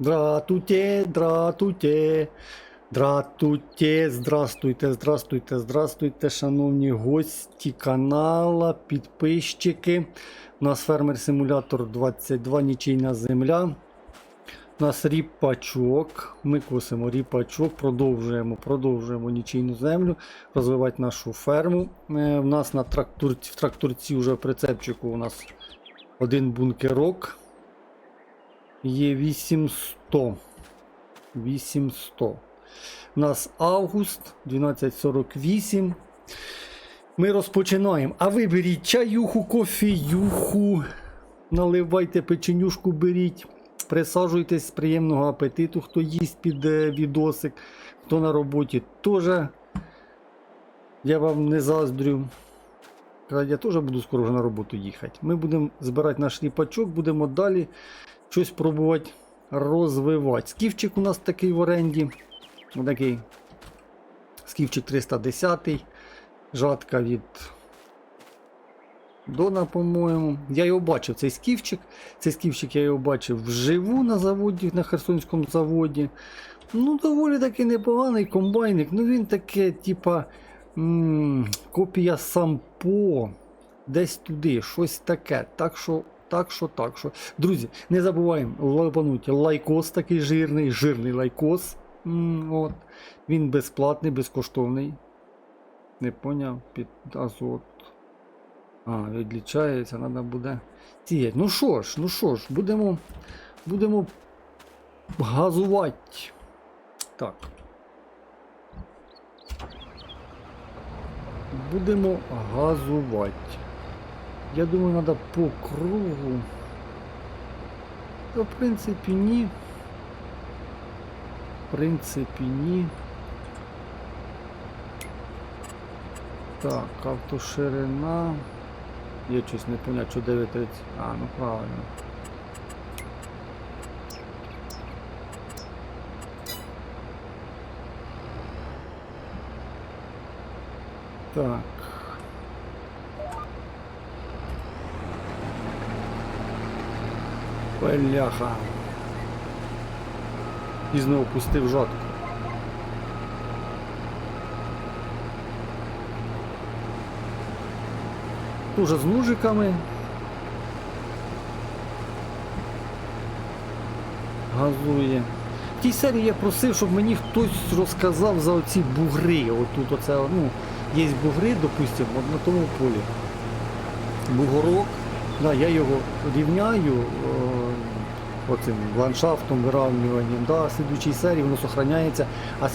Дратуйте, дратуйте. Дратуйте, здравствуйте, здравствуйте, здравствуйте, шановні гості канала, підписчики. У нас фермер симулятор 22, нічийна земля. У нас ріпачок. Ми косимо ріпачок, продовжуємо, продовжуємо нічийну землю, розвивати нашу ферму. Е, У нас на тракторці, в тракторці вже в прицепчику у нас один бункерок. Є 800. 800. У нас август 12.48. Ми розпочинаємо. А ви беріть чаюху, кофеюху, наливайте печенюшку, беріть, присаджуйтесь, приємного апетиту, хто їсть під відосик, хто на роботі теж. Я вам не заздрю. Я теж буду скоро на роботу їхати. Ми будемо збирати наш ліпачок, будемо далі щось пробувати розвивати. Скіфчик у нас такий в оренді. Отакий скіфчик 310. Жатка від Дона, по-моєму. Я його бачив, цей скіфчик. Цей скіфчик я його бачив вживу на заводі, на Херсонському заводі. Ну, доволі таки непоганий комбайник. Ну він таке, типа, м- копія сампо. Десь туди, щось таке. Так що, так що, так що. Друзі, не забуваємо лайпанути лайкос такий жирний, жирний лайкос. М, от. Він безплатний, безкоштовний. Не поняв, під азот. А, відлічається, треба буде сіяти. Ну що ж, ну що ж, будемо, будемо газувати. Так. Будемо газувати. Я думаю, треба по кругу. Та в принципі ні. В принципі, ні. Так, автоширина. Я щось не поняв, що 9.30. А, ну правильно. Так. Бляха. Пізно опустив жатку. Тоже з ножиками. Газує. В тій серії я просив, щоб мені хтось розказав за оці бугри. Отут оце, ну, є бугри, допустимо, на тому полі. Бугорок. Да, я його рівняю е, оцим ландшафтом, виравнюванням. Да, в слідуючій серії воно зберігається, а в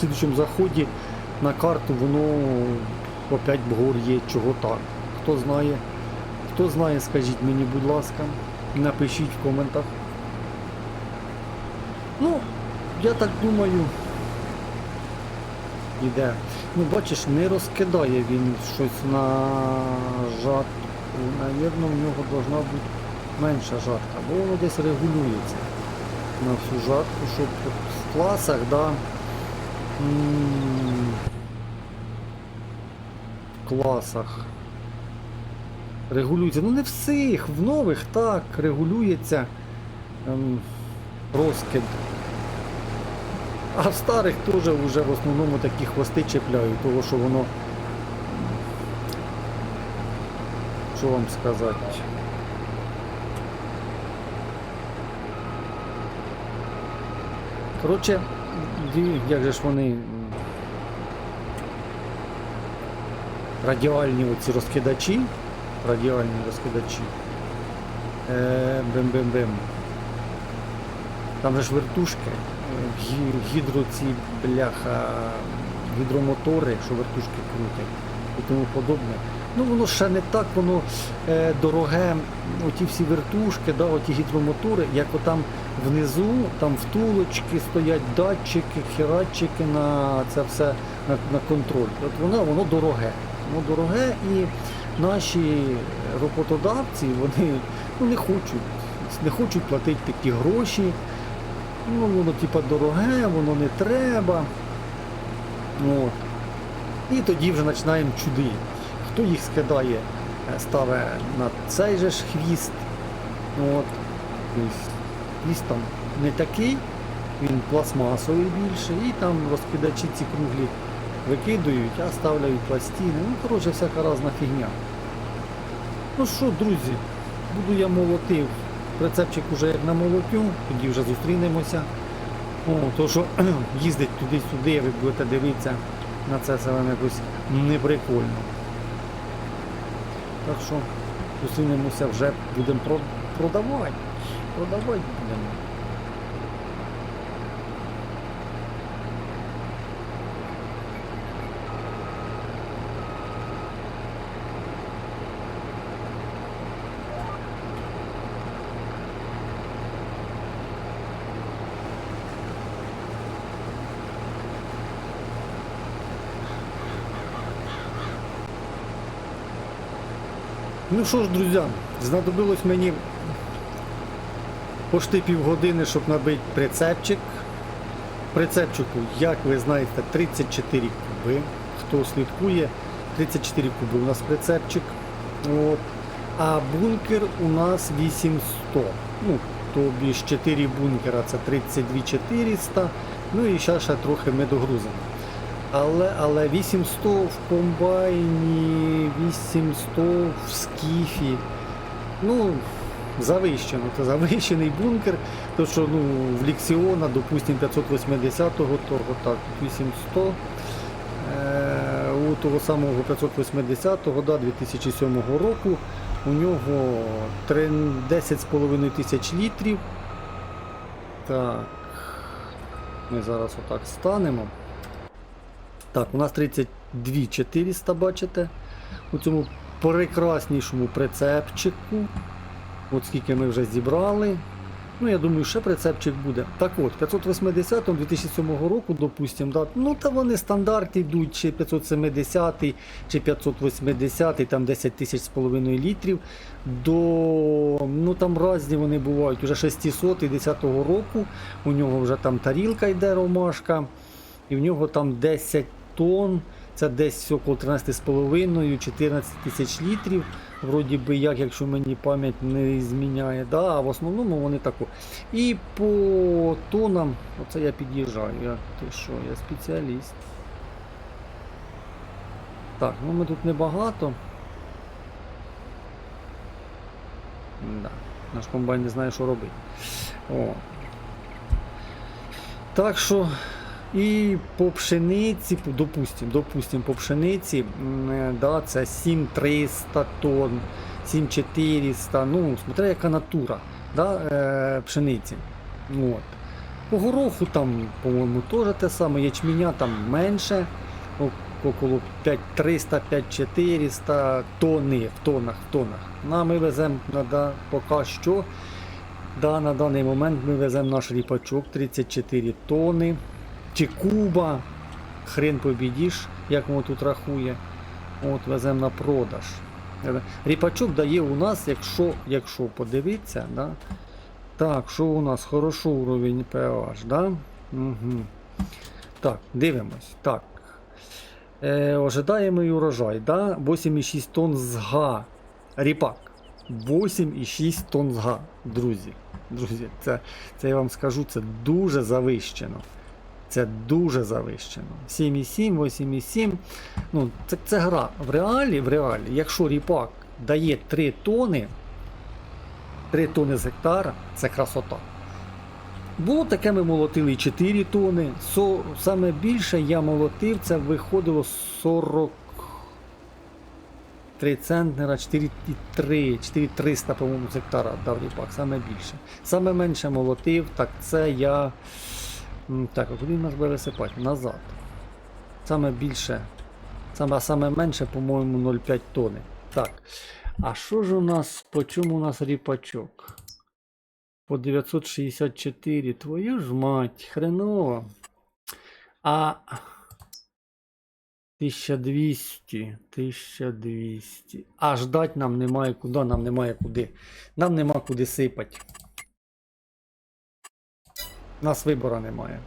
слідуючому заході на карту воно опять бугор є, чого так. Хто знає, хто знає, скажіть мені, будь ласка, напишіть в коментах. Ну, я так думаю, іде. Ну, бачиш, не розкидає він щось на жатку. Навірно, в нього должна бути менша жатка, бо воно десь регулюється на всю жатку, щоб в класах, да, в класах регулюється. Ну не всіх, в нових так регулюється ем, розкид. А в старих теж вже в основному такі хвости чіпляють, того що воно. Що вам сказати? Коротше, як же ж вони радіальні оці розкидачі, радіальні розкидачі. Е, Бим-бим-бим. Там же ж вертушки, е, гі- гідро ці бляха, гідромотори, що вертушки крутять і тому подобне. Ну воно ще не так, воно е, дороге, оті всі вертушки, да, оті гідромотори, як отам внизу, там втулочки стоять датчики, херачики на це все на, на контроль. От воно, воно дороге. Воно дороге і наші роботодавці вони ну, не хочуть, не хочуть платити такі гроші. Ну, воно типа дороге, воно не треба. От. І тоді вже починаємо чуди. Хто їх скидає, е, ставить на цей же ж хвіст. От. Тобто там не такий, він пластмасовий більше, і там розкидачі ці круглі викидують, а ставляють пластини. Ну, коротше, всяка разна фігня. Ну що, друзі, буду я молотив. Прицепчик уже як намолотю, тоді вже зустрінемося. О, то що їздить туди-сюди, ви будете дивитися на це все якось неприкольно. Так що зустрінемося вже будемо продавати. Продавати будемо. Ну що ж, друзі, знадобилось мені пошти півгодини, щоб набити прицепчик. Прицепчику, як ви знаєте, 34 куби. Хто слідкує, 34 куби у нас прицепчик. От. А бункер у нас 800. Ну, тобі ж 4 бункера це 32 400. Ну і ще, ще трохи ми догрузимо. Але, але 800 в комбайні, 800 в скіфі. Ну, завищено. Це завищений бункер. То що ну, в Ліксіона, допустимо, 580-го, того так, 800. Е, у того самого 580-го, да, 2007 року, у нього 10,5 тисяч літрів. Так, ми зараз отак станемо. Так, у нас 32 400, бачите, у цьому прекраснішому прицепчику. От скільки ми вже зібрали. Ну, я думаю, ще прицепчик буде. Так от, 580 2007 року, допустимо, да, ну та вони стандарти йдуть, чи 570, чи 580, там 10 тисяч з половиною літрів. До, ну там різні вони бувають, уже 600 10 року, у нього вже там тарілка йде ромашка, і в нього там 10 тонн, це десь около 13,5-14 тисяч літрів. Вроді би як, якщо мені пам'ять не зміняє. Да, а в основному вони тако. І по тонам, оце я під'їжджаю. Я, ти що, я спеціаліст. Так, ну ми тут небагато. Да. Наш комбайн не знає, що робити. О. Так що і по пшениці, по- допустим, по пшениці, да, це 7300 тонн, 7400, ну, смотря яка натура да, е, пшениці. От. По гороху там, по-моєму, теж те саме, ячменя там менше, около 5300-5400 тонни в тоннах, в тоннах. Ну, а ми веземо на, да, поки що. Да, на даний момент ми веземо наш ріпачок 34 тонни. Чи Куба, хрен побідіш, як воно тут рахує. От веземо на продаж. Ріпачок дає у нас, якщо, якщо подивитися, да? так, що у нас хорошо уровень pH, да? Угу. Так, дивимось. Так. Е, ожидаємий урожай, да? 8,6 тонн з га. Ріпак. 8,6 тонн з га, друзі. Друзі, це, це я вам скажу, це дуже завищено. Це дуже завищено. 7,7, 8,7. Ну, це, це гра. В реалі, в реалі, якщо ріпак дає 3 тони, 3 тони з гектара, це красота. Було таке, ми молотили 4 тони. Со, саме більше я молотив, це виходило 40. 3 центнера, 4,3, 4300, по-моєму, з гектара дав ріпак, саме більше. Саме менше молотив, так це я. Так, а куди нас буде висипати? Назад. Саме більше. Саме, саме менше, по-моєму, 0,5 тони. Так. А що ж у нас, по чому у нас ріпачок? По 964. Твою ж мать, хреново. А 1200, 1200. А ждать нам немає куди, нам немає куди. Нам нема куди сипати. Нас вибору немає.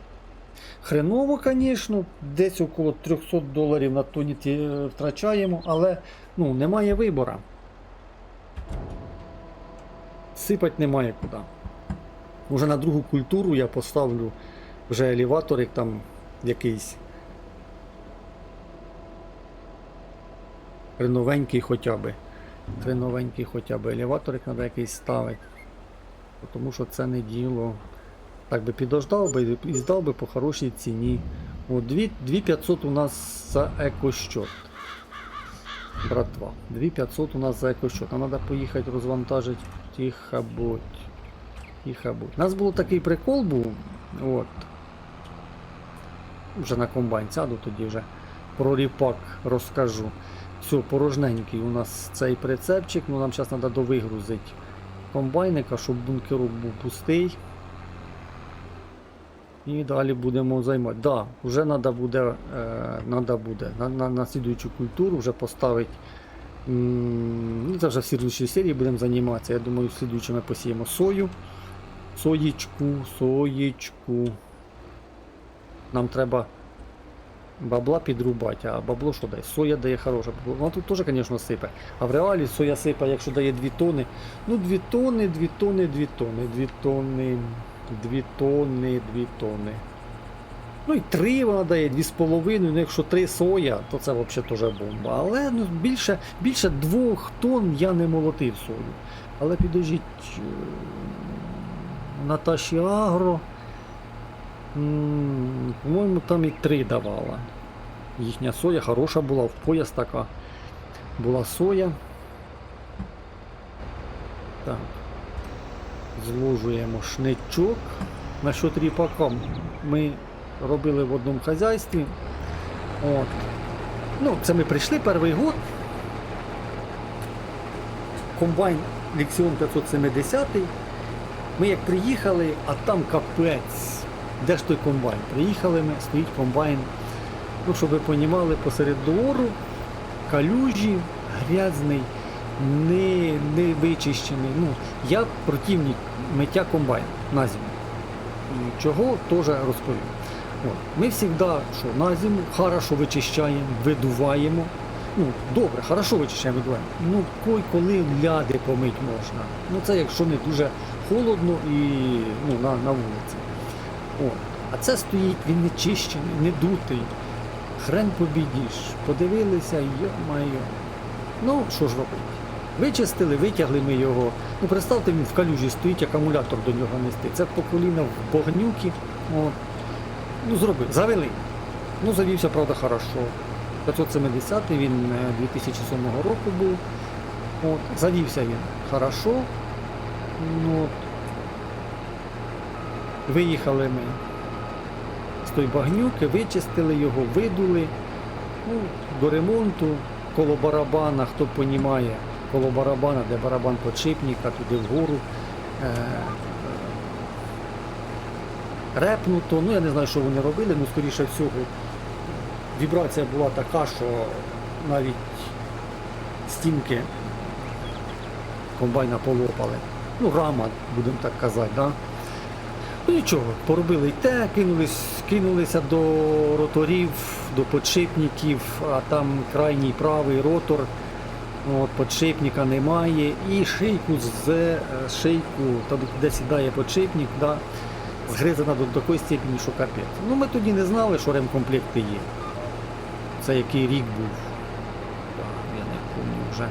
Хреново, звісно, десь около 300 доларів на тоні е, втрачаємо, але ну, немає вибору. Сипать немає куди. Уже на другу культуру я поставлю вже елеваторик там якийсь. Новенький хоча б. Новенький хоча б елеваторик треба якийсь ставити. Тому що це не діло. Так би підождав би і здав би по хорошій ціні. О, 2500 у нас за екощот. Братва. 2500 у нас за екощот. Нам треба поїхати розвантажити тихо будь. Тихо будь. У нас був такий прикол був. От. Вже на комбайн сяду тоді вже про ріпак розкажу. Все, порожненький у нас цей прицепчик, ну нам зараз треба довигрузити комбайника, щоб бункерок був пустий. І далі будемо займати. Да, вже треба буде, е, надо буде на, на, на слідуючу культуру вже поставити. Ну, це вже в слідуючій серії будемо займатися. Я думаю, в слідуючій ми посіємо сою. Соєчку, соєчку. Нам треба бабла підрубати, а бабло що дає? Соя дає хороше. Вона тут теж, звісно, сипе. А в реалі соя сипе, якщо дає 2 тони. Ну, 2 тони, 2 тони, 2 тони, 2 тони, 2 тони, 2 тони. Ну і 3 вона дає, 2,5. Ну, якщо 3 соя, то це взагалі теж бомба. Але ну, більше, більше 2 тонн я не молотив сою. Але підождіть. е, Наташі Агро. По-моєму, там і 3 давала. Їхня соя хороша була, в пояс така. Була соя. Так. Зложуємо шничок. Насчет ріпака ми робили в одному хазяйстві. От. Ну, це ми прийшли перший год. Комбайн Lexion 570. Ми як приїхали, а там капець. Де ж той комбайн? Приїхали ми, стоїть комбайн. Ну, щоб ви розуміли, посеред двору, калюжі, грязний, не, не вичищений. Ну, я противник миття комбайн на зиму. Чого теж розповім. От. Ми завжди що, на зиму хорошо вичищаємо, видуваємо. Ну, добре, хорошо вичищаємо, видуваємо. Ну, кой коли ляди помить можна. Ну це якщо не дуже холодно і ну, на, на вулиці. От. А це стоїть, він не чищений, не дутий. Хрен побідіш. Подивилися, йо-майо. Ну, що ж робити? Вичистили, витягли ми його. Ну, представте, він в калюжі стоїть, акумулятор до нього нести. Це по коліна в багнюки. От. Ну, зробили, завели. Ну, завівся, правда, хорошо. 570 він е, 2007 року був. От. Завівся він хорошо. Ну. Виїхали ми з той багнюки, вичистили його, видули. Ну, до ремонту коло барабана, хто понімає, коло барабана, де барабан подшипника, туди вгору. Е, репнуто, ну я не знаю, що вони робили, ну скоріше всього. Вібрація була така, що навіть стінки комбайна полопали. Ну, рама, будемо так казати, да? Ну нічого, поробили й те, кинулись, кинулися до роторів, до подшипників, а там крайній правий ротор, от, подшипника немає. І шийку з е, шийку, там, де сідає подшипник, да, згризана до такої степені, що капець. Ну ми тоді не знали, що ремкомплекти є. Це який рік був. Я не пам'ятаю вже.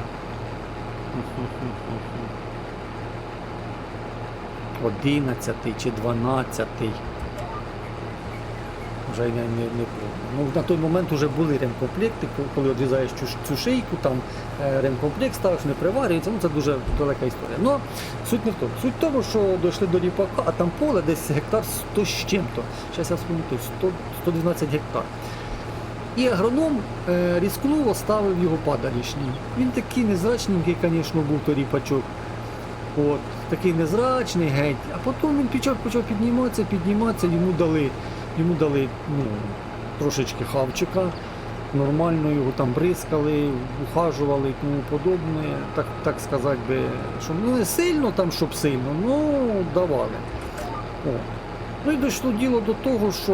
11 чи 12. Вже не, не, не. Ну, на той момент вже були ремкомплекти, коли відрізаєш цю, цю шийку, там е, ремкомплект ставиш, не приварюється, ну це дуже далека історія. Ну, суть не в тому. Суть в тому, що дійшли до ріпака, а там поле десь гектар 100 з чим-то. Зараз я вспомню, 100, 112 гектар. І агроном е, різкнув, оставив його падалішній. Він такий незрачненький, звісно, був той ріпачок. От, такий незрачний геть. А потім він почав, почав підніматися, підніматися, йому дали, йому дали ну, трошечки хавчика, нормально його там бризкали, ухажували і тому подобне. Так, так сказати би, що ну не сильно там, щоб сильно, ну давали. О. Ну і дійшло діло до того, що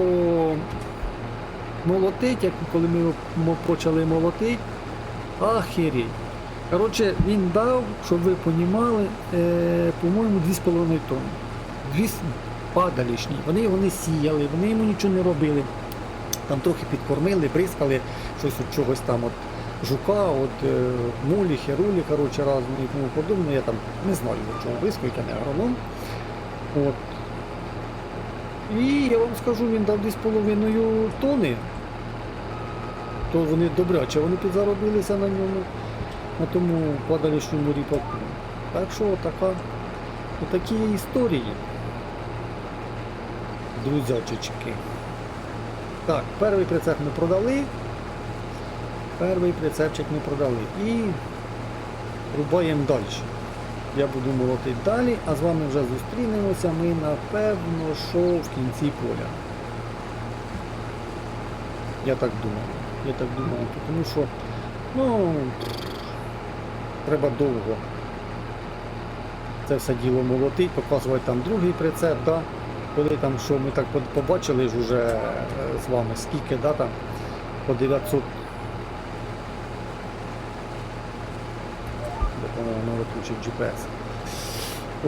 молотить, як коли ми його почали молотити, ахеріть. Коротше, він дав, щоб ви понімали, е, по-моєму, 2,5 тонни. Ліс падалішній. Вони сіяли, вони йому нічого не робили. Там трохи підкормили, бризкали щось от чогось там от жука, от е, мулі, херулі, коротше, разом і тому подобне. Я там не знаю, чого бризкають, я не агроном. От. І я вам скажу, він дав десь половиною тони. То вони добряче, вони підзаробилися на ньому, на тому падалішньому ріпаку. Так що така, отакі є історії. Друзячечки. Так, перший прицеп ми продали. Перший прицепчик ми продали. І рубаємо далі. Я буду молотити далі, а з вами вже зустрінемося ми напевно, що в кінці поля. Я так думаю. Я так думаю, тому що ну, треба довго це все діло молотить, показувати там другий прицеп, да? Коли там що ми так побачили ж уже е, з вами, скільки да, там по 900 допомога виключив GPS.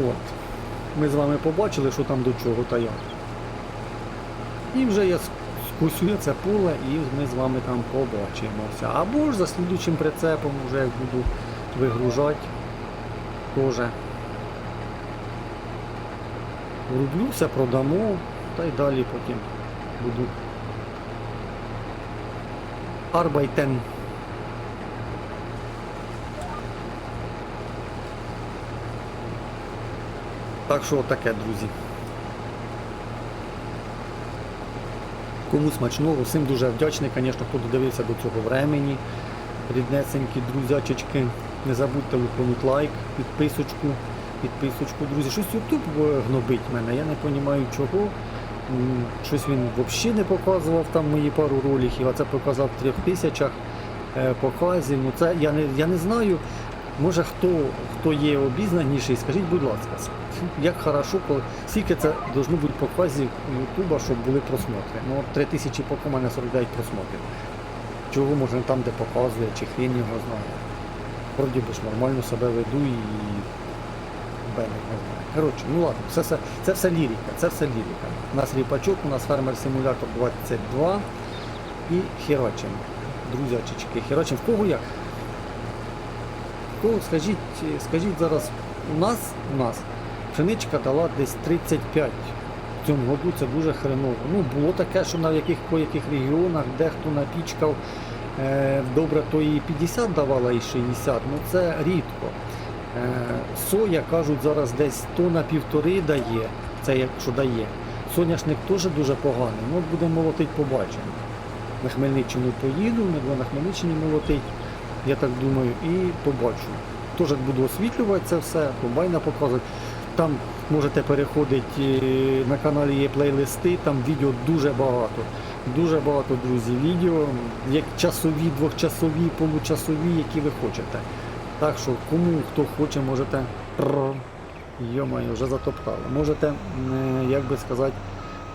От. Ми з вами побачили, що там до чого та як. І вже я с- скусю це поле і ми з вами там побачимося. Або ж за слідучим прицепом вже як буду вигружати теж. Врублю, все продамо, та й далі потім буду арбайтен. Так що таке, друзі. Кому смачного, всім дуже вдячний, звісно, хто додивився до цього времені. Ріднесенькі друзячечки. Не забудьте виконати лайк, підписочку, підписочку, друзі. Щось YouTube е, гнобить мене, я не розумію чого. Щось він взагалі не показував там мої пару роликів, а це показав в трьох тисячах е, показів. Ну це я не, я не знаю. Може хто, хто є обізнаніший, скажіть, будь ласка, як хорошо, коли скільки це должно бути показів Ютуба, щоб були просмотри. Ну, от 3 тисячі поки мене 49 просмотрів. Чого може там, де показує, чи хрін його знає. Вроді би ж нормально себе веду і бенек не знаю. Коротше, ну ладно, це, все, це все лірика, це все лірика. У нас ріпачок, у нас фермер симулятор 22 і херочим. Друзячечки, херочим. В кого як? То скажіть, скажіть зараз, у нас, у нас пшеничка дала десь 35 в цьому году, це дуже хреново. Ну, було таке, що на яких по яких регіонах дехто напічкав е, добре, то і 50 давала, і 60, ну це рідко. Е, соя, кажуть, зараз десь тона півтори дає, це якщо дає. Соняшник теж дуже поганий, ну будемо молотить, побачимо. На Хмельниччину поїду, ми на Хмельниччині молотить я так думаю, і побачу. Теж буду освітлювати це все, комбайна показувати. Там можете переходити е, на каналі є плейлисти, там відео дуже багато. Дуже багато, друзі, відео, як часові, двохчасові, получасові, які ви хочете. Так що, кому хто хоче, можете. Йомаю, вже затоптали. Можете, як би сказати,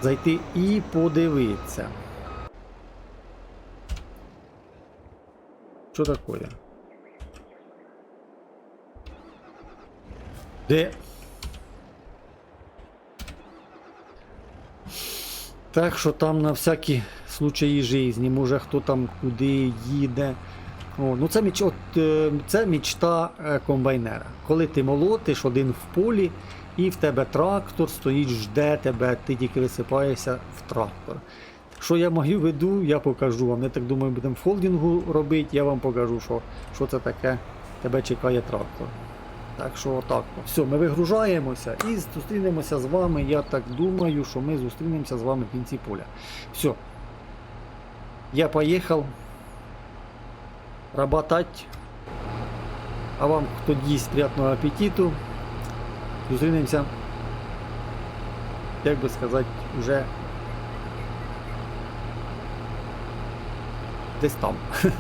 зайти і подивитися. Що таке? Де? Так що там на всякі случаї житті, може хто там куди їде. Ну це, міч, от, е, це мічта е, комбайнера. Коли ти молотиш один в полі, і в тебе трактор стоїть, жде тебе, ти тільки висипаєшся в трактор. Що я маю веду, я покажу вам. Я так думаю, будемо в холдингу робити, я вам покажу, що, що це таке. Тебе чекає трактор. Так що отак. Все, ми вигружаємося і зустрінемося з вами. Я так думаю, що ми зустрінемося з вами в кінці поля. Все. Я поїхав работать. А вам, хто їсть, приятного апетиту. Зустрінемося. Як би сказати, вже десь там.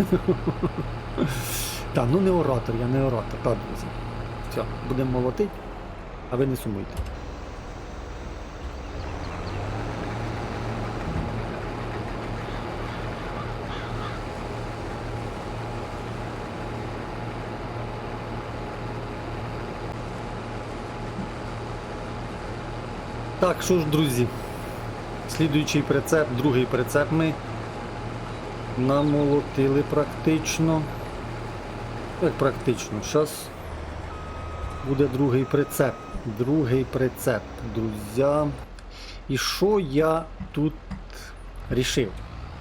Так, ну не оратор, я не оратор, так, друзі. Все, будемо молотити, а ви не сумуйте. Так, що ж, друзі, слідуючий прицеп, другий прицеп ми намолотили практично. Як практично, зараз буде другий прицеп. Другий прицеп, друзі. І що я тут рішив?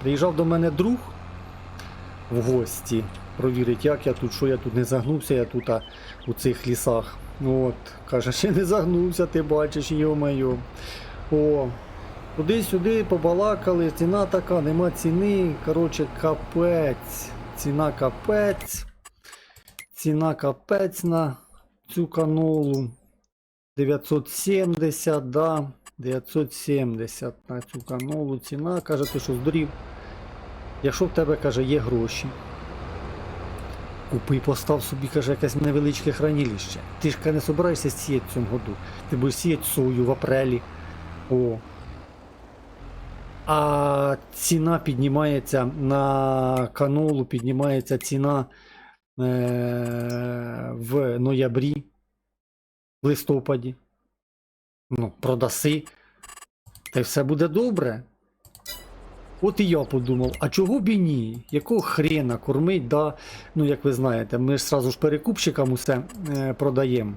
Приїжджав до мене друг в гості. Провірить, як я тут, що я тут не загнувся, я тут а, у цих лісах. От, каже, ще не загнувся, ти бачиш, йо-моє. О, туди-сюди побалакали, ціна така, нема ціни. Коротше, капець. Ціна капець. Ціна капець на цю канолу. 970, да. 970 на цю канолу. Ціна, каже, ти що здурів. Якщо в тебе, каже, є гроші. Купи, постав собі, каже, якесь невеличке хранилище. Ти ж не собираєшся сіяти в цьому году. Ти будеш сіяти сою в апрелі. О. А ціна піднімається на канолу, піднімається ціна е- в ноябрі, в листопаді. Ну, продаси. Та й все буде добре. От і я подумав, а чого б і ні? Якого хрена кормить, да? Ну, як ви знаєте, ми ж сразу ж перекупщикам усе е, продаємо.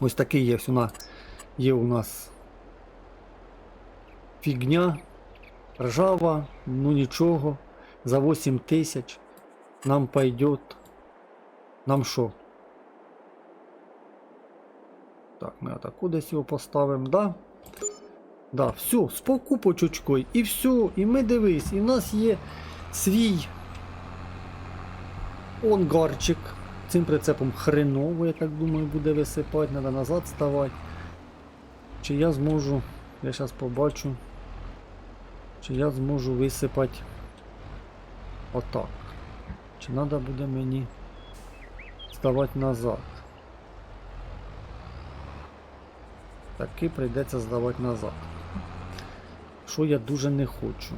Ось такий є, сюна, є у нас фігня, ржава, ну нічого. За 8 тисяч нам пойдет. Нам що? Так, ми отаку десь його поставимо, да? Да, все, з покупочкою, і все, і ми дивись, і в нас є свій онгарчик. Цим прицепом хреново, я так думаю, буде висипати, треба назад ставати. Чи я зможу, я зараз побачу, чи я зможу висипати отак. Чи треба буде мені ставати назад. Таки прийдеться здавати назад. Що я дуже не хочу.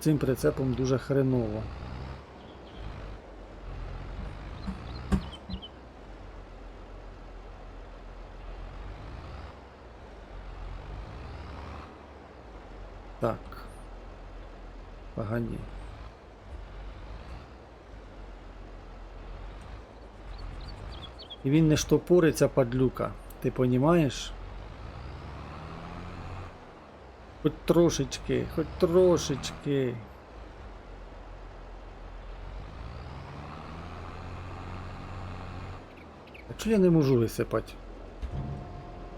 Цим прицепом дуже хреново. Так. Погоди. І він не штопориться, падлюка. Ти понімаєш? Хоч трошечки, хоч трошечки. А чого я не можу висипати?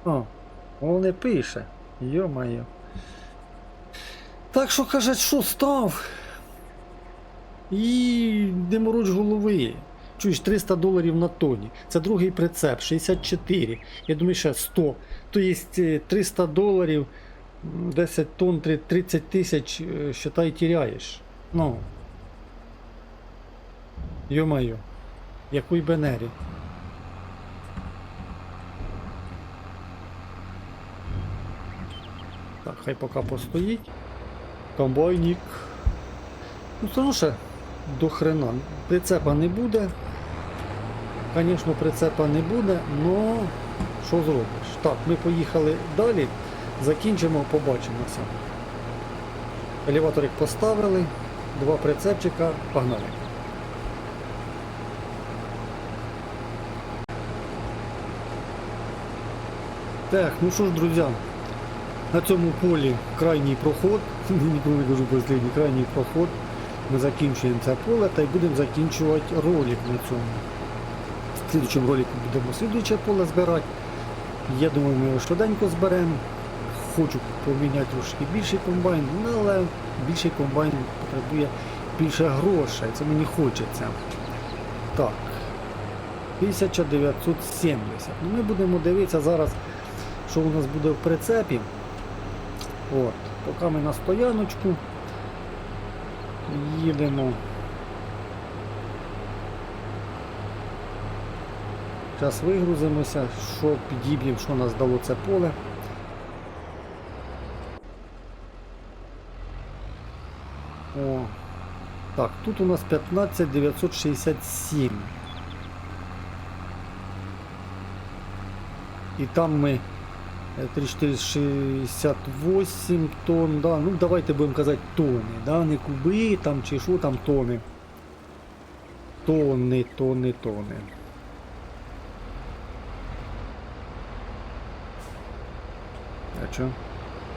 О, воно не пише. Йо-моє. Так що каже, що став? І не мороч голови. Чуєш, 300 доларів на тоні. Це другий прицеп, 64. Я думаю, ще 100. То є 300 доларів, м, 10 тонн, 30 тисяч, е, считай, теряєш. Ну. Йо-моє. Який бенері. Так, хай поки постоїть. Комбайник. Ну, ще до хрена. Прицепа не буде. Звісно, прицепа не буде, але що зробиш? Так, ми поїхали далі, закінчимо, побачимося. Елеваторик поставили, два прицепчика, погнали. Так, ну що ж, друзі, на цьому полі крайній проход, ніколи не кажу останній крайній проход. Ми закінчуємо це поле та й будемо закінчувати ролик на цьому. В слідчому ролику будемо слідуюче поле збирати. Я думаю, ми його швиденько зберемо. Хочу поміняти трошки більший комбайн, ну, але більший комбайн потребує більше грошей. Це мені хочеться. Так. 1970. Ну, Ми будемо дивитися зараз, що у нас буде в прицепі. От, Поки ми на стояночку їдемо. Зараз вигрузимося, що підіб'ємо, що нас дало це поле. Так, тут у нас 15967. І там ми Е, 3468 тонн, да. Ну давайте будемо казати тони, да? не куби там чи що там тони. Тони, тони, тони. А чо?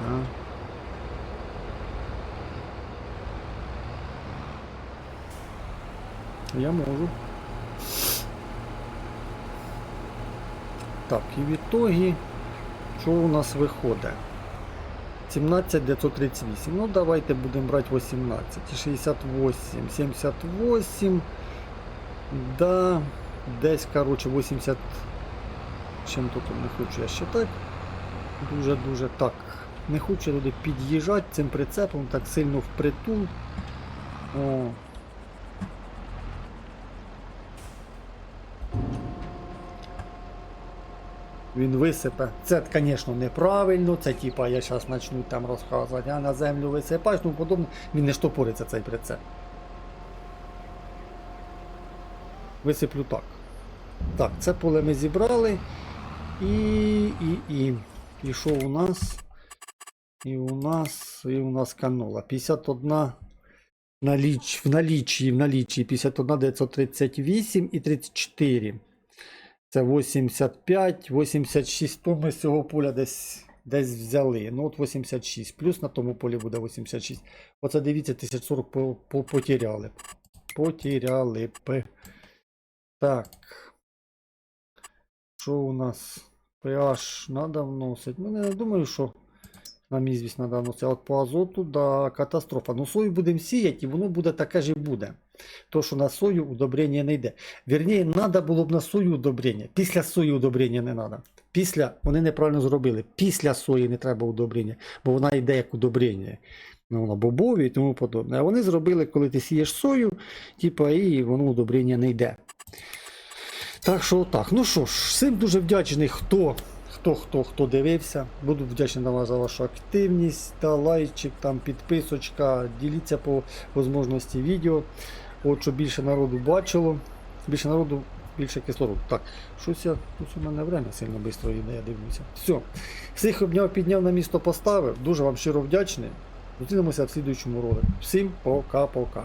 А? Я можу. Так, і в ітогі, що у нас виходить? 17 938. Ну, давайте будемо брати 18. 68, 78. Да, десь, короче, 80. Чим тут не хочу я считати. Дуже-дуже так. Не хочу туди під'їжджати цим прицепом так сильно впритул. О. Він висипе. Це, звісно, неправильно. Це типа я зараз почну там розказувати, а на землю висипаєш, ну подобне. Він не штопориться цей прицеп. Висиплю так. Так, це поле ми зібрали. І. і, і. І що у нас? І у нас. І у нас канола. 51 наліч, в налічі, в налічі 51 938 і 34. Це 85, 86 тонн ми з цього поля десь, десь взяли. Ну от 86. Плюс на тому полі буде 86. Оце дивіться, 1040 по, по, потеряли. Потеряли б. Так. Що у нас? PH треба вносити. Ну, не думаю, що на мізвість треба вносити. А от по азоту, да, катастрофа. Ну, сою будемо сіяти, і воно буде таке ж і буде. То, що на сою удобрення не йде. Вірніше, треба було б на сою удобрення. Після сої удобрення не треба. Після вони неправильно зробили. Після сої не треба удобрення, бо вона йде як удобрення. Ну, на бобові і тому подобне. А вони зробили, коли ти сієш сою, типа, і воно удобрення не йде. Так що так. Ну що ж, всім дуже вдячний, хто. Хто хто хто дивився, буду вдячний вас за вашу активність та лайчик, там підписочка, діліться по можливості відео. От щоб більше народу бачило, більше народу, більше кислороду. Так, щось я щось у мене время сильно швидко йде, я дивлюся. Все. Всіх обняв, підняв на місто поставив. Дуже вам щиро вдячний. Зустрінемося в слідуючому ролику. Всім пока-пока.